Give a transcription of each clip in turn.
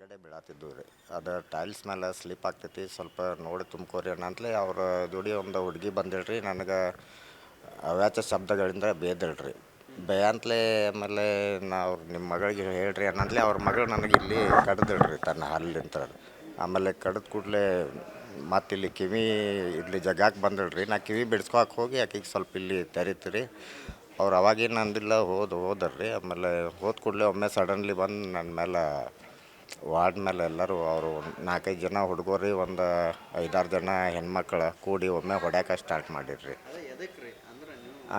ಕೆಳಗಡೆ ಬೀಳತ್ತಿದ್ವು ರೀ. ಅದು ಟೈಲ್ಸ್ ಮೇಲೆ ಸ್ಲಿಪ್ ಆಗ್ತೈತಿ, ಸ್ವಲ್ಪ ನೋಡಿ ತುಂಬ್ಕೋರಿ ಅನ್ನಂತಲೇ ಅವ್ರ ಜೋಡಿ ಒಂದು ಹುಡುಗಿ ಬಂದಿಳ್ರಿ ನನಗೆ ಅವ್ಯಾಚ ಶಬ್ದಗಳಿಂದ ಬೇದಳ್ರಿ ಬೇಯಂತಲೇ ಆಮೇಲೆ ನಾವು ನಿಮ್ಮ ಮಗಳಿಗೆ ಹೇಳ್ರಿ ಅನ್ನಂತಲೇ ಅವ್ರ ಮಗಳು ನನಗೆ ಇಲ್ಲಿ ಕಡ್ದಿಳ್ರಿ ತನ್ನ ಹಲ್ಲಿಂತ ಆಮೇಲೆ ಕಡ್ದ ಕೂಡಲೇ ಮತ್ತೆ ಇಲ್ಲಿ ಕಿವಿ ಇಲ್ಲಿ ಜಗಾಕ್ಕೆ ಬಂದಳ್ರಿ ನಾ ಕಿವಿ ಬಿಡ್ಸ್ಕೊಳಕ್ಕೆ ಹೋಗಿ ಆಕೆಗೆ ಸ್ವಲ್ಪ ಇಲ್ಲಿ ತೆರಿತೀರಿ. ಅವ್ರು ಅವಾಗೇನು ಅಂದಿಲ್ಲ, ಹೋದ್ ಹೋದರ್ರಿ ಆಮೇಲೆ ಹೋದ ಕೂಡಲೇ ಒಮ್ಮೆ ಸಡನ್ಲಿ ಬಂದು ನನ್ನ ಮೇಲೆ ವಾರ್ಡ್ ಮೇಲೆ ಎಲ್ಲರೂ ಅವರು ನಾಲ್ಕೈದು ಜನ ಹುಡುಗರು ಒಂದು ಐದಾರು ಜನ ಹೆಣ್ಮಕ್ಳು ಕೂಡಿ ಒಮ್ಮೆ ಹೊಡ್ಯಾಕೆ ಸ್ಟಾರ್ಟ್ ಮಾಡಿರ್ರಿ. ಅದೇ ರೀ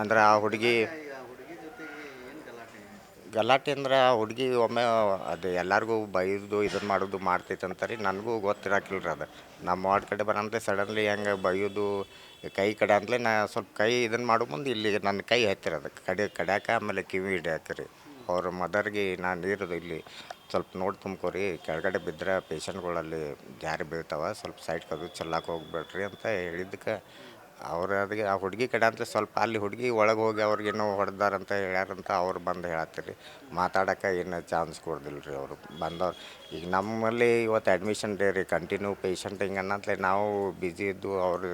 ಅಂದ್ರೆ ಆ ಹುಡುಗಿ ಗಲಾಟೆ ಅಂದ್ರೆ ಆ ಹುಡುಗಿ ಒಮ್ಮೆ ಅದು ಎಲ್ಲರಿಗೂ ಬೈದು ಇದನ್ನು ಮಾಡೋದು ಮಾಡ್ತೈತೆ ಅಂತಾರೆ ನನಗೂ ಗೊತ್ತಿರಕಿಲ್ಲ ರೀ ಅದು. ನಮ್ಮ ವಾರ್ಡ್ ಕಡೆ ಬರಂತೆ ಸಡನ್ಲಿ ಹೆಂಗೆ ಬೈಯೋದು, ಕೈ ಕಡೆ ಅಂತಲೇ ನಾ ಸ್ವಲ್ಪ ಕೈ ಇದನ್ನು ಮಾಡೋ ಮುಂದೆ ಇಲ್ಲಿ ನನ್ನ ಕೈ ಹತ್ತಿರ ಅದಕ್ಕೆ. ಕಡೆ ಕಡ್ಯಾಕ ಆಮೇಲೆ ಕಿವಿ ಹಿಡಿಯಾಕ ರೀ. ಅವ್ರ ಮದರ್ಗೆ ನಾನು ಇರೋದು ಇಲ್ಲಿ. ಸ್ವಲ್ಪ ನೋಡಿ ತುಂಬ್ಕೊರಿ. ಕೆಳಗಡೆ ಬಿದ್ದರೆ ಪೇಷಂಟ್ಗಳಲ್ಲಿ ಜಾರಿ ಬೀಳ್ತಾವೆ. ಸ್ವಲ್ಪ ಸೈಡ್ ಕದು ಚೆಲ್ಲಾಕೆ ಹೋಗ್ಬೇಡ್ರಿ ಅಂತ ಹೇಳಿದ್ದಕ್ಕೆ ಅವ್ರು ಅದಕ್ಕೆ ಆ ಹುಡುಗಿ ಕಡೆ ಅಂತ ಸ್ವಲ್ಪ ಅಲ್ಲಿ ಹುಡುಗಿ ಒಳಗೆ ಹೋಗಿ ಅವ್ರಿಗೇನೋ ಹೊಡೆದಾರಂತ ಹೇಳ್ಯಾರಂತ ಅವ್ರು ಬಂದು ಹೇಳತ್ತೀರಿ. ಮಾತಾಡೋಕೆ ಏನು ಚಾನ್ಸ್ ಕೊಡ್ದಿಲ್ಲ ರೀ ಅವರು. ಬಂದವ್ರು ಈಗ ನಮ್ಮಲ್ಲಿ ಇವತ್ತು ಅಡ್ಮಿಷನ್ ಡೇ ರೀ. ಕಂಟಿನ್ಯೂ ಪೇಷಂಟ್ ಹಿಂಗೆ ನಾವು ಬ್ಯುಸಿ ಇದ್ದು ಅವರು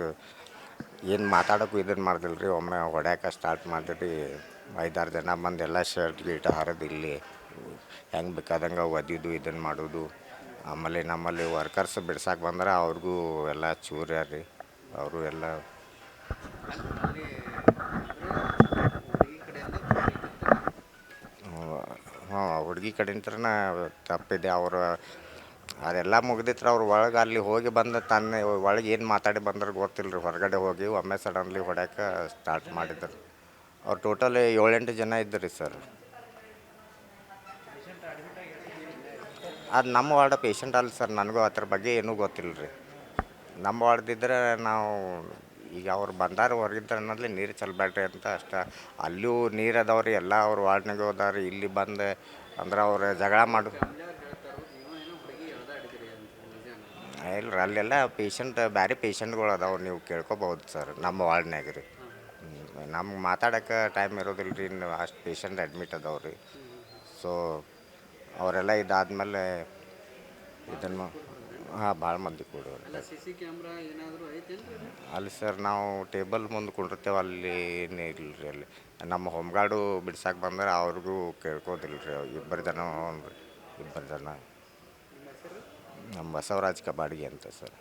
ಏನು ಮಾತಾಡೋಕ್ಕೂ ಇದನ್ನು ಮಾಡ್ದಿಲ್ಲ ರೀ ಒಮ್ಮೆ ಹೊಡ್ಯಾಕೆ ಸ್ಟಾರ್ಟ್ ಮಾಡಿದ್ರಿ. ಐದಾರು ಜನ ಬಂದು ಎಲ್ಲ ಶರ್ಟ್ ಗೀಟ್ ಹರಿದು ಇಲ್ಲಿ ಹೆಂಗೆ ಬೇಕಾದಂಗೆ ಒದಿದು ಇದನ್ನು ಮಾಡೋದು. ಆಮೇಲೆ ನಮ್ಮಲ್ಲಿ ವರ್ಕರ್ಸ್ ಬಿಡ್ಸಕ್ಕೆ ಬಂದ್ರೆ ಅವ್ರಿಗೂ ಎಲ್ಲ ಚೂರು ರೀ ಅವರು ಎಲ್ಲ ಹ್ಞೂ ಹುಡುಗಿ ಕಡೆಯಿಂತ್ರನ ತಪ್ಪಿದೆ, ಅವರು ಅದೆಲ್ಲ ಮುಗ್ದಿತ್ರ ಅವ್ರು ಒಳಗೆ ಅಲ್ಲಿ ಹೋಗಿ ಬಂದ ತನ್ನ ಒಳಗೆ ಏನು ಮಾತಾಡಿ ಬಂದ್ರೆ ಗೊತ್ತಿಲ್ಲ ರೀ ಹೊರಗಡೆ ಹೋಗಿ ಒಮ್ಮೆ ಸಡನ್ಲಿ ಹೊಡ್ಯಾಕೆ ಸ್ಟಾರ್ಟ್ ಮಾಡಿದ್ರು. ಅವ್ರು ಟೋಟಲ್ ಏಳೆಂಟು ಜನ ಇದ್ದರು ರೀ ಸರ್ ಅದು ನಮ್ಮ ವಾರ್ಡ್ ಪೇಷಂಟ್ ಅಲ್ಲ ಸರ್, ನನಗೂ ಅದ್ರ ಬಗ್ಗೆ ಏನೂ ಗೊತ್ತಿಲ್ಲ ರೀ ನಮ್ಮ ವಾರ್ಡ್ದಿದ್ರೆ ನಾವು ಈಗ ಅವ್ರು ಬಂದಾರ ಹೊರಗಿದ್ರೆ ಅನ್ನೋದ್ಲಿ ನೀರು ಚಲ್ಬೇಡ್ರಿ ಅಂತ ಅಷ್ಟೇ. ಅಲ್ಲೂ ನೀರು ಅದಾವ್ರಿ, ಎಲ್ಲ ಅವ್ರ ವಾರ್ಡ್ನಾಗೆ ಹೋದಾರಿ ಇಲ್ಲಿ ಬಂದು ಅಂದ್ರೆ ಅವ್ರು ಜಗಳ ಮಾಡು. ಇಲ್ಲ ರೀ ಅಲ್ಲೆಲ್ಲ ಪೇಷಂಟ್ ಬೇರೆ ಪೇಷಂಟ್ಗಳು ಅದಾವೆ, ನೀವು ಕೇಳ್ಕೊಬೋದು ಸರ್, ನಮ್ಮ ವಾರ್ಡ್ನಾಗ ರೀ. ನಮ್ಗೆ ಮಾತಾಡೋಕೆ ಟೈಮ್ ಇರೋದಿಲ್ಲ ರೀ ಅಷ್ಟು ಪೇಷಂಟ್ ಅಡ್ಮಿಟ್ ಅದಾವೆ ರೀ ಸೊ ಅವರೆಲ್ಲ ಇದಾದ್ಮೇಲೆ ಇದನ್ನು ಹಾಂ ಭಾಳ ಮಂದಿ ಕೂಡ ಅಲ್ಲ ಸರ್ ನಾವು ಟೇಬಲ್ ಮುಂದೆ ಕುಂಡಿರ್ತೇವೆ ಅಲ್ಲಿ ಏನೇ ಇಲ್ಲ ರೀ ಅಲ್ಲಿ. ನಮ್ಮ ಹೋಮ್ಗಾರ್ಡು ಬಿಡ್ಸಕ್ಕೆ ಬಂದ್ರೆ ಅವ್ರಿಗೂ ಕೇಳ್ಕೋದಿಲ್ಲ ರೀ ಇಬ್ಬರು ಜನ ರೀ ಇಬ್ಬರು ಜನ. ನಮ್ಮ ಬಸವರಾಜ್ ಕಬಾಡಿಗೆ ಅಂತ ಸರ್.